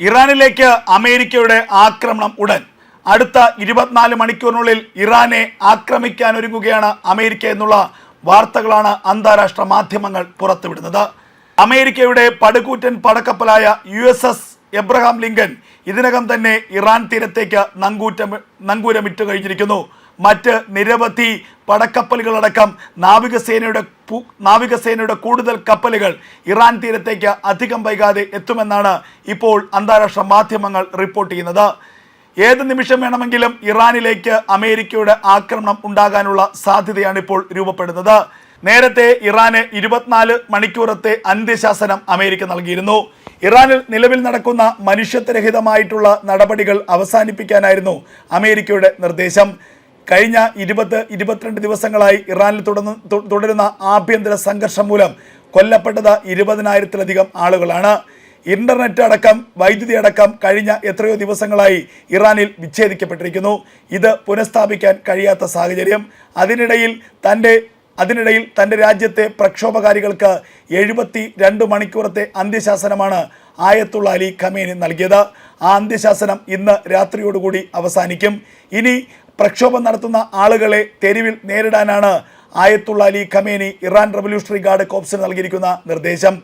ഇറാനിലേക്ക് അമേരിക്കയുടെ ആക്രമണം ഉടൻ. അടുത്ത ഇരുപത്തിനാല് മണിക്കൂറിനുള്ളിൽ ഇറാനെ ആക്രമിക്കാൻ ഒരുങ്ങുകയാണ് അമേരിക്ക എന്നുള്ള വാർത്തകളാണ് അന്താരാഷ്ട്ര മാധ്യമങ്ങൾ പുറത്തുവിടുന്നത്. അമേരിക്കയുടെ പടുകൂറ്റൻ പടക്കപ്പലായ U S S Abraham Lincoln ഇതിനകം തന്നെ ഇറാൻ തീരത്തേക്ക് നങ്കൂറ്റം നങ്കൂരമിട്ട് കഴിഞ്ഞിരിക്കുന്നു. മറ്റ് നിരവധി പടക്കപ്പലുകളടക്കം നാവികസേനയുടെ നാവികസേനയുടെ കൂടുതൽ കപ്പലുകൾ ഇറാൻ തീരത്തേക്ക് അധികം വൈകാതെ എത്തുമെന്നാണ് ഇപ്പോൾ അന്താരാഷ്ട്ര മാധ്യമങ്ങൾ റിപ്പോർട്ട് ചെയ്യുന്നത്. ഏത് നിമിഷം വേണമെങ്കിലും ഇറാനിലേക്ക് അമേരിക്കയുടെ ആക്രമണം ഉണ്ടാകാനുള്ള സാധ്യതയാണ് ഇപ്പോൾ രൂപപ്പെടുന്നത്. നേരത്തെ ഇറാന് ഇരുപത്തിനാല് മണിക്കൂറത്തെ അന്ത്യശാസനം അമേരിക്ക നൽകിയിരുന്നു. ഇറാനിൽ നിലവിൽ നടക്കുന്ന മനുഷ്യത്വരഹിതമായിട്ടുള്ള നടപടികൾ അവസാനിപ്പിക്കാനായിരുന്നു അമേരിക്കയുടെ നിർദ്ദേശം. കഴിഞ്ഞ ഇരുപത് ഇരുപത്തിരണ്ട് ദിവസങ്ങളായി ഇറാനിൽ തുടർന്ന് തുടരുന്ന ആഭ്യന്തര സംഘർഷം മൂലം കൊല്ലപ്പെട്ടത് ഇരുപതിനായിരത്തിലധികം ആളുകളാണ്. ഇന്റർനെറ്റ് അടക്കം വൈദ്യുതി അടക്കം കഴിഞ്ഞ എത്രയോ ദിവസങ്ങളായി ഇറാനിൽ വിച്ഛേദിക്കപ്പെട്ടിരിക്കുന്നു. ഇത് പുനഃസ്ഥാപിക്കാൻ കഴിയാത്ത സാഹചര്യം. അതിനിടയിൽ തന്റെ അതിനിടയിൽ തന്റെ രാജ്യത്തെ പ്രക്ഷോഭകാരികൾക്ക് എഴുപത്തി രണ്ട് മണിക്കൂറത്തെ അന്ത്യശാസനമാണ് ആയത്തുള്ള അലി ഖമേനി നൽകിയത്. ആ അന്ത്യശാസനം ഇന്ന് രാത്രിയോടുകൂടി അവസാനിക്കും. ഇനി പ്രക്ഷോഭം നടത്തുന്ന ആളുകളെ തെരുവിൽ നേരിടാനാണ് Ayatollah Ali Khamenei Iran Revolutionary Guard കോപ്സിന് നൽകിയിരിക്കുന്ന നിർദ്ദേശം.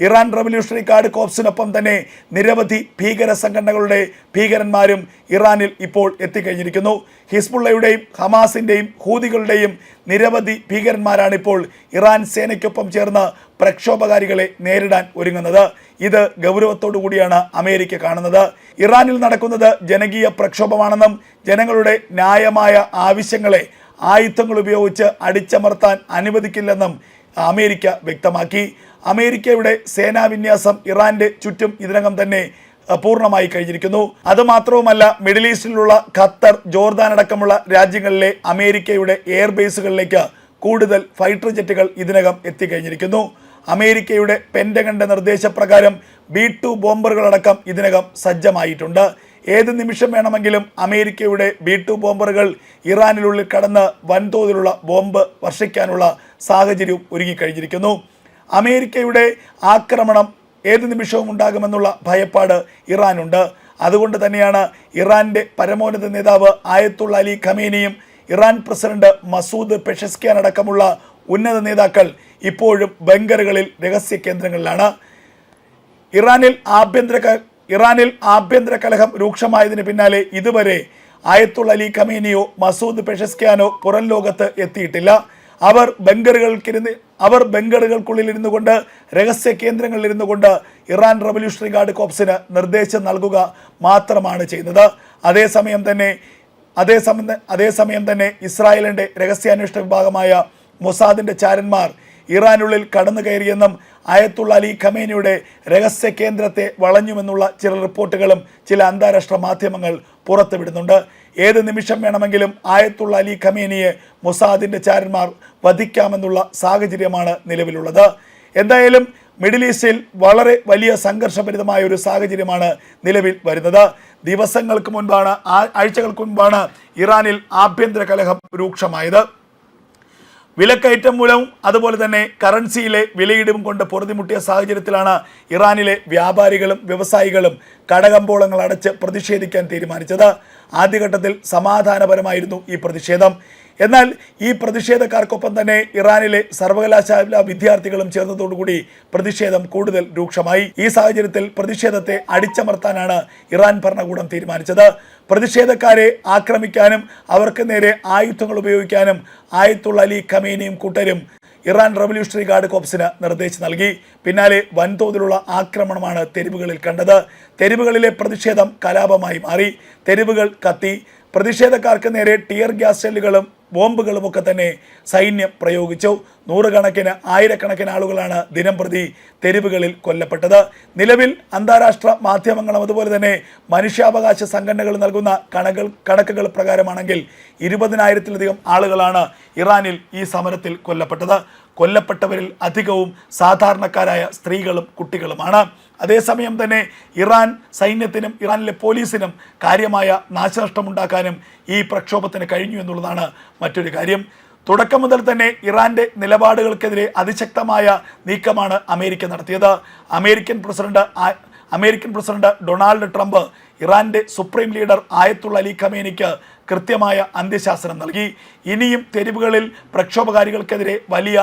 ഇറാൻ റവല്യൂഷണറി ഗാർഡ് കോപ്സിനൊപ്പം തന്നെ നിരവധി ഭീകര സംഘടനകളുടെ ഭീകരന്മാരും ഇറാനിൽ ഇപ്പോൾ എത്തിക്കഴിഞ്ഞിരിക്കുന്നു. ഹിസ്ബുള്ളയുടെയും ഹമാസിന്റെയും ഹൂതികളുടെയും നിരവധി ഭീകരന്മാരാണ് ഇപ്പോൾ ഇറാൻ സേനയ്ക്കൊപ്പം ചേർന്ന് പ്രക്ഷോഭകാരികളെ നേരിടാൻ ഒരുങ്ങുന്നത്. ഇത് ഗൗരവത്തോടു കൂടിയാണ് അമേരിക്ക കാണുന്നത്. ഇറാനിൽ നടക്കുന്നത് ജനകീയ പ്രക്ഷോഭമാണെന്നും ജനങ്ങളുടെ ന്യായമായ ആവശ്യങ്ങളെ ആയുധങ്ങൾ ഉപയോഗിച്ച് അടിച്ചമർത്താൻ അനുവദിക്കില്ലെന്നും അമേരിക്ക വ്യക്തമാക്കി. അമേരിക്കയുടെ സേനാവിന്യാസം ഇറാന്റെ ചുറ്റും ഇതിനകം തന്നെ പൂർണമായി കഴിഞ്ഞിരിക്കുന്നു. അതുമാത്രവുമല്ല മിഡിൽ ഈസ്റ്റിലുള്ള ഖത്തർ ജോർദാൻ അടക്കമുള്ള രാജ്യങ്ങളിലെ അമേരിക്കയുടെ എയർബേസുകളിലേക്ക് കൂടുതൽ ഫൈറ്റർ ജെറ്റുകൾ ഇതിനകം എത്തിക്കഴിഞ്ഞിരിക്കുന്നു. അമേരിക്കയുടെ പെൻഡഗന്റെ നിർദ്ദേശപ്രകാരം ബി ടു ബോംബറുകളടക്കം ഇതിനകം സജ്ജമായിട്ടുണ്ട്. ഏത് നിമിഷം വേണമെങ്കിലും അമേരിക്കയുടെ ബി ടു ബോംബറുകൾ ഇറാനിനുള്ളിൽ കടന്ന് വൻതോതിലുള്ള ബോംബ് വർഷിക്കാനുള്ള സാഹചര്യവും ഒരുങ്ങിക്കഴിഞ്ഞിരിക്കുന്നു. അമേരിക്കയുടെ ആക്രമണം ഏത് നിമിഷവും ഉണ്ടാകുമെന്നുള്ള ഭയപ്പാട് ഇറാനുണ്ട്. അതുകൊണ്ട് തന്നെയാണ് ഇറാന്റെ പരമോന്നത നേതാവ് ആയത്തുള്ള അലി ഖമീനിയും ഇറാൻ പ്രസിഡന്റ് മസൂദ് പെഷസ്കിയാൻ അടക്കമുള്ള ഉന്നത നേതാക്കൾ ഇപ്പോഴും ബങ്കറുകളിൽ രഹസ്യ കേന്ദ്രങ്ങളിലാണ്. ഇറാനിൽ ആഭ്യന്തര ഇറാനിൽ ആഭ്യന്തര കലഹം രൂക്ഷമായതിന് പിന്നാലെ ഇതുവരെ ആയത്തുള്ള അലി ഖമീനിയോ മസൂദ് പെഷസ്കിയാനോ പുറം ലോകത്ത് എത്തിയിട്ടില്ല. അവർ ബങ്കറുകൾക്കിരുന്ന് അവർ ബങ്കറുകൾക്കുള്ളിൽ ഇരുന്നു കൊണ്ട് രഹസ്യ കേന്ദ്രങ്ങളിൽ ഇരുന്നു കൊണ്ട് ഇറാൻ റവല്യൂഷണറി ഗാർഡ് കോപ്സിന് നിർദ്ദേശം നൽകുക മാത്രമാണ് ചെയ്യുന്നത്. അതേസമയം തന്നെ അതേസമയം അതേസമയം തന്നെ ഇസ്രായേലിന്റെ രഹസ്യാന്വേഷണ വിഭാഗമായ മൊസാദിന്റെ ചാരന്മാർ ഇറാനുള്ളിൽ കടന്നു കയറിയെന്നും ആയത്തുള്ള അലി ഖമേനിയുടെ രഹസ്യ കേന്ദ്രത്തെ വളഞ്ഞുമെന്നുള്ള ചില റിപ്പോർട്ടുകളും ചില അന്താരാഷ്ട്ര മാധ്യമങ്ങൾ പുറത്തുവിടുന്നുണ്ട്. ഏത് നിമിഷം വേണമെങ്കിലും ആയത്തുള്ള അലി ഖമേനിയെ മൊസാദിന്റെ ചാരന്മാർ വധിക്കാമെന്നുള്ള സാഹചര്യമാണ് നിലവിലുള്ളത്. എന്തായാലും മിഡിൽ ഈസ്റ്റിൽ വളരെ വലിയ സംഘർഷഭരിതമായ ഒരു സാഹചര്യമാണ് നിലവിൽ വരുന്നത്. ദിവസങ്ങൾക്ക് മുൻപാണ് ആഴ്ചകൾക്ക് മുൻപാണ് ഇറാനിൽ ആഭ്യന്തര കലഹം രൂക്ഷമായത്. വിലക്കയറ്റം മൂലവും അതുപോലെ തന്നെ കറൻസിയിലെ വിലയിടിവും കൊണ്ട് പൊറുതിമുട്ടിയ സാഹചര്യത്തിലാണ് ഇറാനിലെ വ്യാപാരികളും വ്യവസായികളും കടകമ്പോളങ്ങൾ അടച്ച് പ്രതിഷേധിക്കാൻ തീരുമാനിച്ചത്. ആദ്യഘട്ടത്തിൽ സമാധാനപരമായിരുന്നു ഈ പ്രതിഷേധം. എന്നാൽ ഈ പ്രതിഷേധക്കാർക്കൊപ്പം തന്നെ ഇറാനിലെ സർവകലാശാല വിദ്യാർത്ഥികളും ചേർന്നതോടുകൂടി പ്രതിഷേധം കൂടുതൽ രൂക്ഷമായി. ഈ സാഹചര്യത്തിൽ പ്രതിഷേധത്തെ അടിച്ചമർത്താനാണ് ഇറാൻ ഭരണകൂടം തീരുമാനിച്ചത്. പ്രതിഷേധക്കാരെ ആക്രമിക്കാനും അവർക്ക് നേരെ ആയുധങ്ങൾ ഉപയോഗിക്കാനും ആയത്തുള്ള അലി ഖമീനിയും കൂട്ടരും ഇറാൻ റവല്യൂഷണറി ഗാർഡ് കോപ്സിന് നിർദ്ദേശം നൽകി. പിന്നാലെ വൻതോതിലുള്ള ആക്രമണമാണ് തെരുവുകളിൽ കണ്ടത്. തെരുവുകളിലെ പ്രതിഷേധം കലാപമായി മാറി. തെരുവുകൾ കത്തി. പ്രതിഷേധക്കാർക്ക് നേരെ ടിയർ ഗ്യാസ് ഷെല്ലുകളും ബോംബുകളും ഒക്കെ തന്നെ സൈന്യം പ്രയോഗിച്ചു. നൂറുകണക്കിന് ആയിരക്കണക്കിന് ആളുകളാണ് ദിനം പ്രതി തെരുവുകളിൽ കൊല്ലപ്പെട്ടത്. നിലവിൽ അന്താരാഷ്ട്ര മാധ്യമങ്ങളും അതുപോലെ തന്നെ മനുഷ്യാവകാശ സംഘടനകൾ നൽകുന്ന കണകൾ കണക്കുകൾ പ്രകാരമാണെങ്കിൽ ഇരുപതിനായിരത്തിലധികം ആളുകളാണ് ഇറാനിൽ ഈ സമരത്തിൽ കൊല്ലപ്പെട്ടത്. കൊല്ലപ്പെട്ടവരിൽ അധികവും സാധാരണക്കാരായ സ്ത്രീകളും കുട്ടികളുമാണ്. അതേസമയം തന്നെ ഇറാൻ സൈന്യത്തിനും ഇറാനിലെ പോലീസിനും കാര്യമായ നാശനഷ്ടമുണ്ടാക്കാനും ഈ പ്രക്ഷോഭത്തിന് കഴിഞ്ഞു എന്നുള്ളതാണ് മറ്റൊരു കാര്യം. തുടക്കം മുതൽ തന്നെ ഇറാന്റെ നിലപാടുകൾക്കെതിരെ അതിശക്തമായ നീക്കമാണ് അമേരിക്ക നടത്തിയത്. American president American president Donald Trump ഇറാന്റെ സുപ്രീം ലീഡർ ആയത്തുള്ള അലി ഖമേനിക്ക് കൃത്യമായ അന്ത്യശാസനം നൽകി. ഇനിയും തെരുവുകളിൽ പ്രക്ഷോഭകാരികൾക്കെതിരെ വലിയ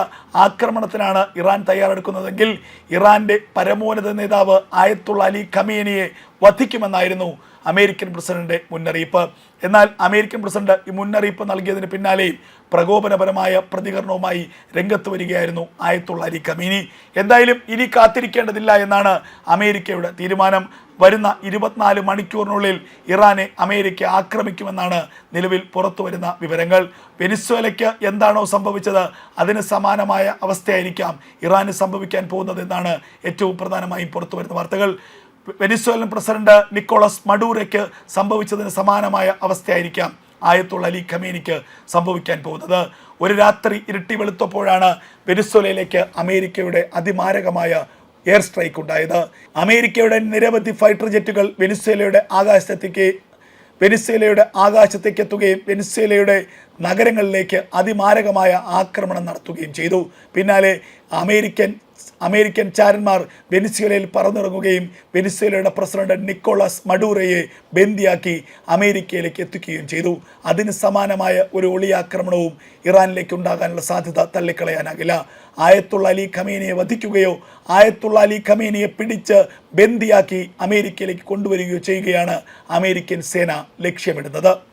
ആക്രമണത്തിനാണ് ഇറാൻ തയ്യാറെടുക്കുന്നതെങ്കിൽ ഇറാന്റെ പരമോന്നത നേതാവ് ആയത്തുള്ള അലി ഖമീനിയെ വധിക്കുമെന്നായിരുന്നു അമേരിക്കൻ പ്രസിഡന്റ് മുന്നറിയിപ്പ്. എന്നാൽ അമേരിക്കൻ പ്രസിഡന്റ് ഈ മുന്നറിയിപ്പ് നൽകിയതിന് പിന്നാലെയും പ്രകോപനപരമായ പ്രതികരണവുമായി രംഗത്ത് വരികയായിരുന്നു ആയത്തുള്ള അരി കമീനി എന്തായാലും ഇനി കാത്തിരിക്കേണ്ടതില്ല എന്നാണ് അമേരിക്കയുടെ തീരുമാനം. വരുന്ന ഇരുപത്തിനാല് മണിക്കൂറിനുള്ളിൽ ഇറാനെ അമേരിക്ക ആക്രമിക്കുമെന്നാണ് നിലവിൽ പുറത്തു വരുന്ന വിവരങ്ങൾ. വെനിസ്വേലയ്ക്ക് എന്താണോ സംഭവിച്ചത് അതിന് സമാനമായ അവസ്ഥയായിരിക്കാം ഇറാന് സംഭവിക്കാൻ പോകുന്നതെന്നാണ് ഏറ്റവും പ്രധാനമായും പുറത്തു വരുന്ന വാർത്തകൾ. വെനിസ്വേലൻ പ്രസിഡന്റ് നിക്കോളസ് മഡൂറയ്ക്ക് സംഭവിച്ചതിന് സമാനമായ അവസ്ഥയായിരിക്കാം ആയത്തുള്ള അലി ഖമീനിക്ക് സംഭവിക്കാൻ പോകുന്നത്. ഒരു രാത്രി ഇരുട്ടി വെളുത്തപ്പോഴാണ് വെനിസ്വലയിലേക്ക് അമേരിക്കയുടെ അതിമാരകമായ എയർ സ്ട്രൈക്ക് ഉണ്ടായത്. അമേരിക്കയുടെ നിരവധി ഫൈറ്റർ ജെറ്റുകൾ വെനിസ്വേലയുടെ ആകാശത്തേക്ക് വെനിസ്വേലയുടെ ആകാശത്തേക്ക് എത്തുകയും വെനിസ്വേലയുടെ നഗരങ്ങളിലേക്ക് അതിമാരകമായ ആക്രമണം നടത്തുകയും ചെയ്തു. പിന്നാലെ അമേരിക്കൻ അമേരിക്കൻ ചാരന്മാർ വെനിസ്വേലയിൽ പറന്നിറങ്ങുകയും വെനിസ്വേലയുടെ പ്രസിഡന്റ് നിക്കോളാസ് മഡൂറയെ ബന്ദിയാക്കി അമേരിക്കയിലേക്ക് എത്തിക്കുകയും ചെയ്തു. അതിന് സമാനമായ ഒരു ഒളിയാക്രമണവും ഇറാനിലേക്ക് ഉണ്ടാകാനുള്ള സാധ്യത തള്ളിക്കളയാനാകില്ല. ആയത്തുള്ള അലി ഖമേനിയെ വധിക്കുകയോ ആയത്തുള്ള അലി ഖമേനിയെ പിടിച്ച് ബന്ദിയാക്കി അമേരിക്കയിലേക്ക് കൊണ്ടുവരികയോ ചെയ്യുകയാണ് അമേരിക്കൻ സേന ലക്ഷ്യമിടുന്നത്.